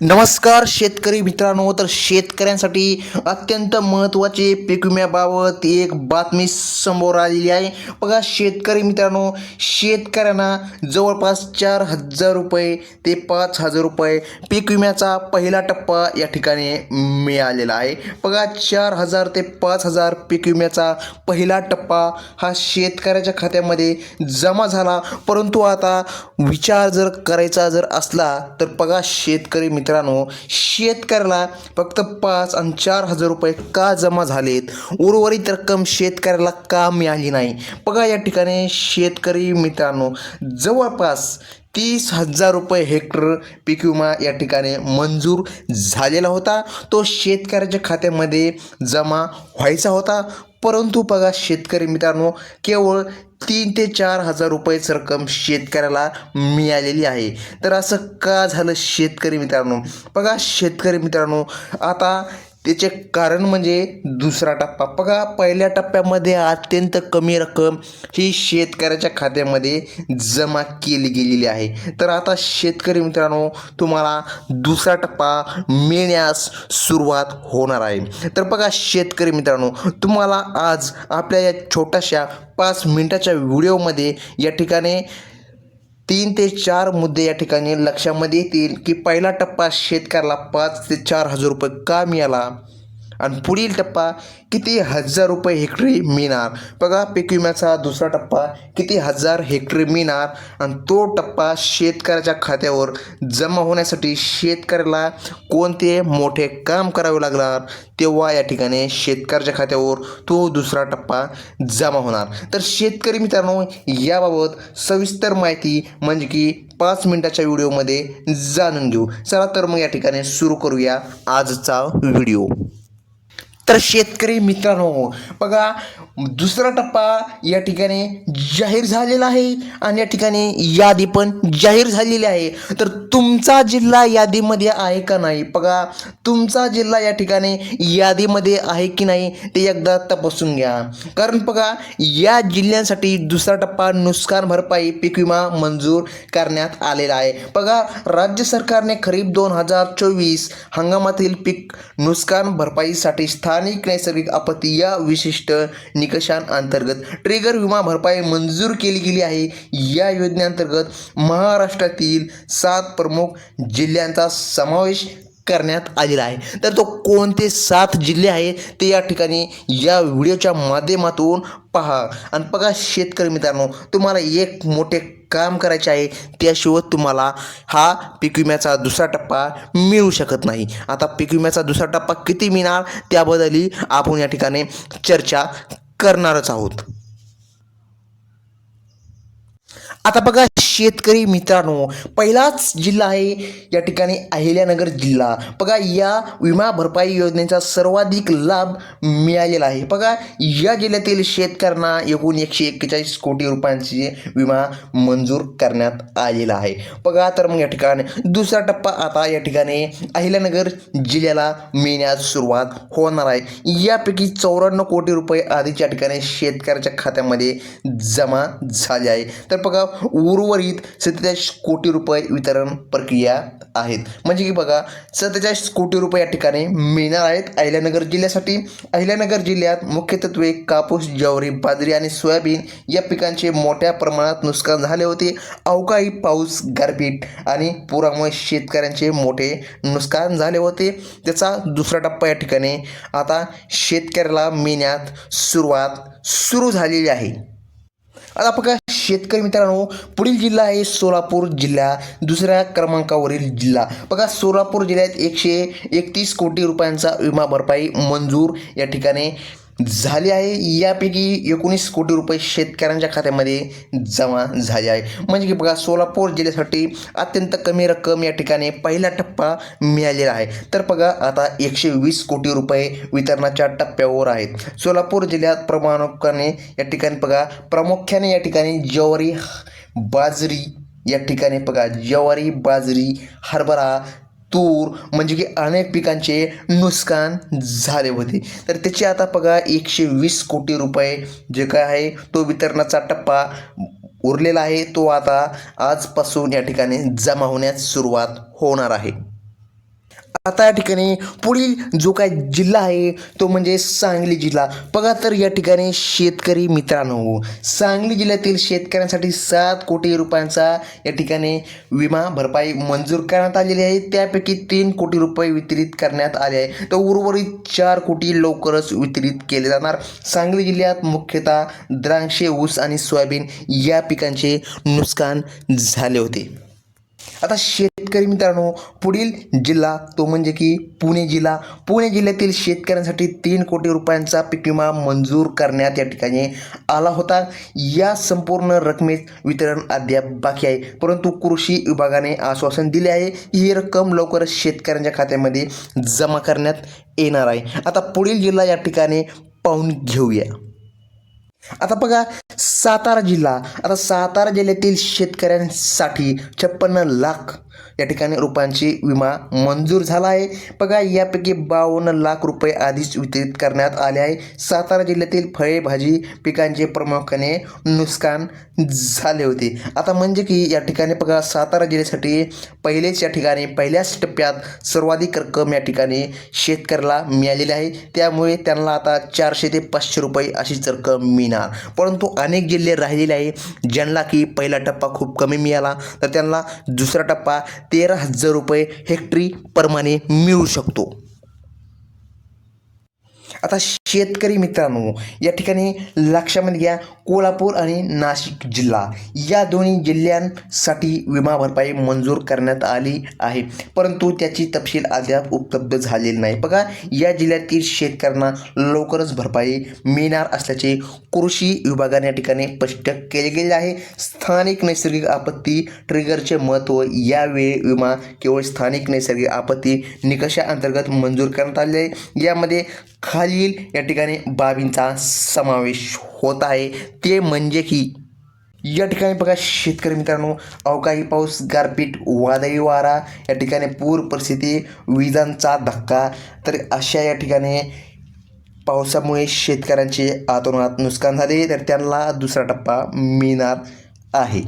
नमस्कार शेतकरी मित्रांनो तर शेतकऱ्यांसाठी अत्यंत महत्त्वाचे पीक विम्याबाबत एक बातमी समोर आलेली आहे. बघा शेतकरी मित्रांनो शेतकऱ्यांना जवळपास चार हजार रुपये ते पाच हजार रुपये पीक विम्याचा पहिला टप्पा या ठिकाणी मिळालेला आहे. बघा चार हजार ते पाच हजार पीक विम्याचा पहिला टप्पा हा शेतकऱ्याच्या खात्यामध्ये जमा झाला. परंतु आता विचार जर करायचा जर असला तर बघा शेतकरी मित्र मित्रांनो शेतकऱ्याला फक्त पाच आणि चार हजार रुपये का जमा झालेत? उर्वरित रक्कम शेतकऱ्याला का मिळाली नाही? बघा या ठिकाणी शेतकरी मित्रांनो जवळपास तीस हजार रुपये हेक्टर पीक विमा या ठिकाणी मंजूर झालेला होता. तो शेतकऱ्याच्या खात्यामध्ये जमा व्हायचा होता. परंतु बघा शेतकरी मित्रांनो केवळ तीन ते चार हजार रुपयेच रक्कम शेतकऱ्याला मिळालेली आहे. तर असं का झालं शेतकरी मित्रांनो? बघा शेतकरी मित्रांनो आता त्याचे कारण म्हणजे दुसरा टप्पा. बघा पहिल्या टप्प्यामध्ये अत्यंत कमी रक्कम ही शेतकऱ्याच्या खात्यामध्ये जमा केली गेलेली आहे. तर आता शेतकरी मित्रांनो तुम्हाला दुसरा टप्पा मिळण्यास सुरुवात होणार आहे. तर बघा शेतकरी मित्रांनो तुम्हाला आज आपल्या या छोट्याशा पाच मिनटाच्या व्हिडिओमध्ये या ठिकाणी तीन ते चार मुद्दे या ठिकाणी लक्षामध्ये येतील की पहिला टप्पा शेतकऱ्याला पाच ते चार हजार रुपये का मिळाला? आणि पुढील टप्पा किती हजार रुपये हेक्टरी मिळणार? बघा पीक विम्याचा दुसरा टप्पा किती हजार हेक्टरी मिळणार? आणि तो टप्पा शेतकऱ्याच्या खात्यावर जमा होण्यासाठी शेतकऱ्याला कोणते मोठे काम करावे लागणार? तेव्हा या ठिकाणी शेतकऱ्याच्या खात्यावर तो दुसरा टप्पा जमा होणार. तर शेतकरी मित्रांनो याबाबत सविस्तर माहिती म्हणजे की पाच मिनिटाच्या व्हिडिओमध्ये जाणून घेऊ. चला तर मग या ठिकाणी सुरू करूया आजचा व्हिडिओ. तर शेतकरी मित्रांनो बघा दुसरा टप्पा या ठिकाणी जाहीर झालेला आहे आणि या ठिकाणी यादी पण जाहीर झालेली आहे. तर तुमचा जिल्हा यादीमध्ये आहे का नाही? बघा तुमचा जिल्हा या ठिकाणी यादीमध्ये आहे की नाही ते एकदा तपासून घ्या. कारण बघा या जिल्ह्यांसाठी दुसरा टप्पा नुकसान भरपाई पीक विमा मंजूर करण्यात आलेला आहे. बघा राज्य सरकारने खरीप दोन हजार चोवीस हंगामातील पीक नुकसान भरपाईसाठी स्थानिक नैसर्गिक आपत्ती या विशिष्ट निकषांअंतर्गत ट्रिगर विमा भरपाई मंजूर केली गेली आहे. या योजनेअंतर्गत महाराष्ट्रातील सात प्रमुख जिल्ह्यांचा समावेश करण्यात आलेला आहे. तर तो कोणते सात जिल्हे आहे ते या ठिकाणी या व्हिडिओच्या माध्यमातून पहा. आणि बघा शेतकरी मित्रांनो तुम्हाला एक मोठे काम करायचे आहे त्याशिवाय तुम्हाला हा पीक विम्याचा दुसरा टप्पा मिळू शकत नाही. आता पीक विम्याचा दुसरा टप्पा किती मिळणार त्याबद्दलही आपण या ठिकाणी चर्चा करणारच आहोत. आता बघा शेतकरी मित्रांनो पहिलाच जिल्हा आहे या ठिकाणी अहिल्यानगर जिल्हा. बघा या विमा भरपाई योजनेचा सर्वाधिक लाभ मिळालेला आहे. बघा या जिल्ह्यातील शेतकऱ्यांना एकूण एकशे एक्केचाळीस कोटी रुपयांची विमा मंजूर करण्यात आलेला आहे. बघा तर मग या ठिकाणी दुसरा टप्पा आता या ठिकाणी अहिल्यानगर जिल्ह्याला मिळण्यास सुरुवात होणार आहे. यापैकी चौऱ्याण्णव कोटी रुपये आधीच्या ठिकाणी शेतकऱ्याच्या खात्यामध्ये जमा झाले आहे. तर बघा उर्वरित सत्तेचाळीस कोटी रुपये वितरण प्रक्रिया आहेत. म्हणजे की बघा सत्तेचाळीस कोटी रुपये या ठिकाणी मिळणार आहेत अहिल्यानगर जिल्ह्यासाठी. अहिल्यानगर जिल्ह्यात मुख्यत्वे कापूस ज्वारी बाजरी आणि सोयाबीन या पिकांचे मोठ्या प्रमाणात नुकसान झाले होते. अवकाळी पाऊस गारपीट आणि पुरामुळे शेतकऱ्यांचे मोठे नुकसान झाले होते. त्याचा दुसरा टप्पा या ठिकाणी आता शेतकऱ्याला मिळण्यात सुरुवात सुरू झालेली आहे. आता बघा शेतकरी मित्रांनो पुढील जिल्हा आहे सोलापूर जिल्हा दुसऱ्या क्रमांकावरील जिल्हा. बघा सोलापूर जिल्ह्यात एकशे एकतीस कोटी रुपयांचा विमा भरपाई मंजूर या ठिकाणी. झाली आहे. यापैकी एकोणीस कोटी रुपये शेतकऱ्यांच्या खात्यामध्ये जमा झाले आहे. म्हणजे की बघा सोलापूर जिल्ह्यासाठी अत्यंत कमी रक्कम या ठिकाणी पहिला टप्पा मिळालेला आहे. तर बघा आता एकशे वीस कोटी रुपये वितरणाच्या टप्प्यावर आहेत. सोलापूर जिल्ह्यात प्रामुख्याने या ठिकाणी बघा प्रामुख्याने या ठिकाणी ज्वारी बाजरी या ठिकाणी बघा ज्वारी बाजरी हरभरा तूर म्हणजे की अनेक पिकांचे नुकसान झाले होते. तर त्याचे आता बघा एकशे वीस कोटी रुपये जे काय आहे तो वितरणाचा टप्पा उरलेला आहे. तो आता आजपासून या ठिकाणी जमा होण्यास सुरुवात होणार आहे. आता या ठिकाणी पुढील जो काय जिल्हा आहे तो म्हणजे सांगली जिल्हा. बघा तर या ठिकाणी शेतकरी मित्रांनो सांगली जिल्ह्यातील शेतकऱ्यांसाठी सात कोटी रुपयांचा या ठिकाणी विमा भरपाई मंजूर करण्यात आलेली आहे. त्यापैकी तीन कोटी रुपये वितरित करण्यात आले आहे. तर उर्वरित चार कोटी लवकरच वितरित केले जाणार. सांगली जिल्ह्यात मुख्यतः द्राक्षे ऊस आणि सोयाबीन या पिकांचे नुकसान झाले होते. आता शेतकरी मित्रांनो पुढील जिल्हा तो म्हणजे की पुणे जिल्हा. पुणे जिल्ह्यातील शेतकऱ्यांसाठी तीन कोटी रुपयांचा पीक विमा मंजूर करण्यात या ठिकाणी आला होता. या संपूर्ण रकमेत वितरण अद्याप बाकी आहे. परंतु कृषी विभागाने आश्वासन दिले आहे की ही रक्कम लवकरच शेतकऱ्यांच्या खात्यामध्ये जमा करण्यात येणार आहे. आता पुढील जिल्हा या ठिकाणी पाहून घेऊया. आता बघा सातारा जिल्हा. आता सातारा जिल्ह्यातील शेतकऱ्यांसाठी छप्पन्न लाख या ठिकाणी रुपयांची विमा मंजूर झाला आहे बघा यापैकी बावन्न लाख रुपये आधीच वितरित करण्यात आले आहे. सातारा जिल्ह्यातील फळे भाजी पिकांचे प्रामुख्याने नुकसान झाले होते. आता म्हणजे की या ठिकाणी बघा सातारा जिल्ह्यासाठी पहिलेच या ठिकाणी पहिल्याच टप्प्यात सर्वाधिक रक्कम या ठिकाणी शेतकऱ्याला मिळालेली आहे. त्यामुळे त्यांना आता चारशे ते पाचशे रुपये अशीच रक्कम मिळणार. परंतु अनेक जिल्हे राहिलेले आहे ज्यांना की पहिला टप्पा खूप कमी मिळाला. तर त्यांना दुसरा टप्पा तेरा हजार रुपये हेक्टरी प्रमाणे मिळू शकतो. आता शेतकरी मित्रांनो या ठिकाणी लक्षामध्ये घ्या कोल्हापूर आणि नाशिक जिल्हा. या दोन्ही जिल्ह्यांसाठी विमा भरपाई मंजूर करण्यात आली आहे. परंतु त्याची तपशील अद्याप उपलब्ध झालेली नाही. बघा या जिल्ह्यातील शेतकऱ्यांना लवकरच भरपाई मिळणार असल्याचे कृषी विभागाने या ठिकाणी स्पष्ट केले गेले आहे. स्थानिक नैसर्गिक आपत्ती ट्रिगरचे महत्त्व यावेळी विमा केवळ स्थानिक नैसर्गिक आपत्ती निकषाअंतर्गत मंजूर करण्यात आले आहे. यामध्ये खालील या ठिकाणी बाबींचा समावेश होत आहे. ते म्हणजे की या ठिकाणी बघा शेतकरी मित्रांनो अवकाळी पाऊस गारपीट वादळी वारा या ठिकाणी पूर परिस्थिती विजांचा धक्का. तर अशा या ठिकाणी पावसामुळे शेतकऱ्यांचे आतोनात नुकसान झाले. तर त्यांना दुसरा टप्पा मिळणार आहे.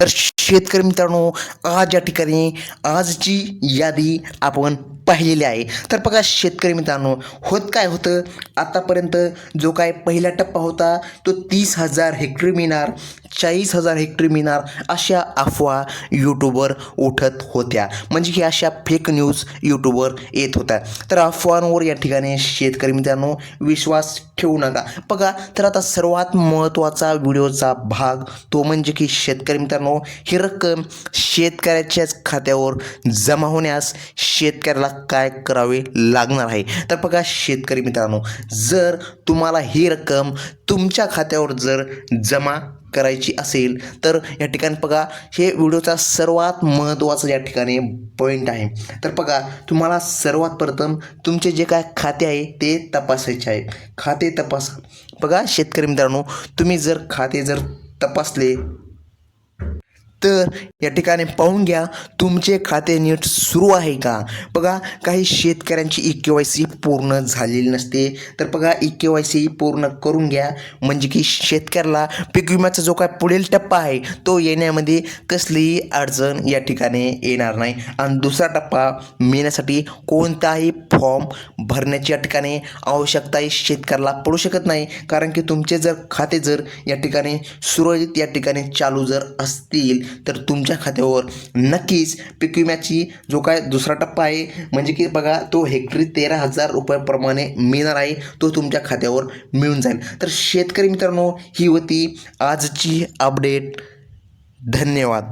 तर शेतकरी मित्रांनो आज या ठिकाणी आजची यादी आपण पाहिलेली आहे. तर बघा शेतकरी मित्रांनो होत काय होतं? आतापर्यंत जो काय पहिला टप्पा होता तो तीस हजार हेक्टरी मिळणार चाळीस हजार हेक्टरी मिळणार अशा अफवा यूट्यूबवर उठत होत्या. म्हणजे की अशा फेक न्यूज यूट्यूबवर येत होत्या. तर अफवांवर या ठिकाणी शेतकरी मित्रांनो विश्वास ठेवू नका. बघा तर आता सर्वात महत्त्वाचा व्हिडिओचा भाग तो म्हणजे की शेतकरी मित्रांनो ही रक्कम शेतकऱ्याच्याच खात्यावर जमा होण्यास शेतकऱ्याला काय करावे लागणार आहे? तर बघा शेतकरी मित्रांनो जर तुम्हाला ही रक्कम तुमच्या खात्यावर जर जमा करायची असेल तर या ठिकाणी बघा हे व्हिडिओचा सर्वात महत्त्वाचा या ठिकाणी पॉईंट आहे. तर बघा तुम्हाला सर्वात प्रथम तुमचे जे काय खाते आहे ते तपासायचे आहे. खाते तपासा. बघा शेतकरी मित्रांनो तुम्ही जर खाते जर तपासले तर या ठिकाणी पाहून घ्या तुमचे खाते नीट सुरू आहे का? बघा काही शेतकऱ्यांची ई के वाय सी पूर्ण झालेली नसते. तर बघा ई के वाय सी पूर्ण करून घ्या. म्हणजे की शेतकऱ्याला पीक विम्याचा जो काय पुढील टप्पा आहे तो येण्यामध्ये कसलीही अडचण या ठिकाणी येणार नाही. आणि दुसरा टप्पा मिळण्यासाठी कोणताही फॉर्म भरण्याची या ठिकाणी आवश्यकता ही शेतकऱ्याला पडू शकत नाही. कारण की तुमचे जर खाते जर या ठिकाणी सुरळीत या ठिकाणी चालू जर असतील तर तुमच्या खात्यावर नक्कीच पीक विम्याची जो काय दुसरा टप्पा आहे म्हणजे की बघा तो हेक्टरी तेरा हजार रुपयाप्रमाणे मिळणार आहे तो तुमच्या खात्यावर मिळून जाईल. तर शेतकरी मित्रांनो ही होती आजची अपडेट धन्यवाद.